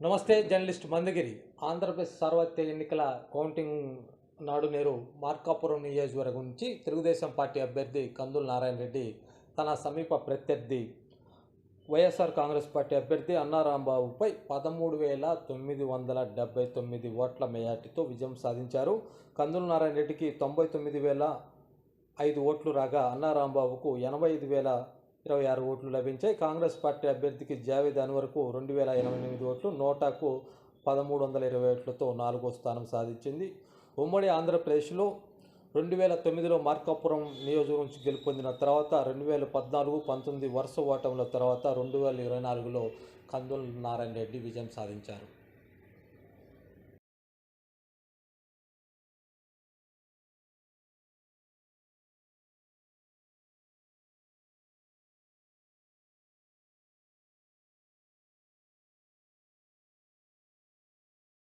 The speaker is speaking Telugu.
నమస్తే జర్నలిస్ట్ మందగిరి. ఆంధ్రప్రదేశ్ సార్వత్రిక ఎన్నికల కౌంటింగ్ నాడు నేరు మార్కాపురం నియోజకవర్గం నుంచి తెలుగుదేశం పార్టీ అభ్యర్థి కందుల నారాయణ రెడ్డి తన సమీప ప్రత్యర్థి వైఎస్ఆర్ కాంగ్రెస్ పార్టీ అభ్యర్థి అన్నారాంబాబుపై పదమూడు వేల తొమ్మిది వందల డెబ్బై తొమ్మిది ఓట్ల మెజార్టీతో విజయం సాధించారు. కందుల నారాయణ రెడ్డికి తొంభై తొమ్మిది వేల ఐదు ఓట్లు రాగా అన్నారాంబాబుకు ఎనభై ఐదు వేల ఇరవై ఆరు ఓట్లు లభించాయి. కాంగ్రెస్ పార్టీ అభ్యర్థికి జావేద్ అన్వర్కు రెండు వేల ఎనభై ఎనిమిది ఓట్లు నోటాకు పదమూడు వందల ఇరవై ఓట్లతో నాలుగో స్థానం సాధించింది. ఉమ్మడి ఆంధ్రప్రదేశ్లో రెండు వేల తొమ్మిదిలో మార్కాపురం నియోజకవర్గం నుంచి గెలుపొందిన తర్వాత రెండు వేల పద్నాలుగు పంతొమ్మిది వరుస ఓటముల తర్వాత రెండు వేల ఇరవై నాలుగులో కందుల నారాయణ రెడ్డి విజయం సాధించారు.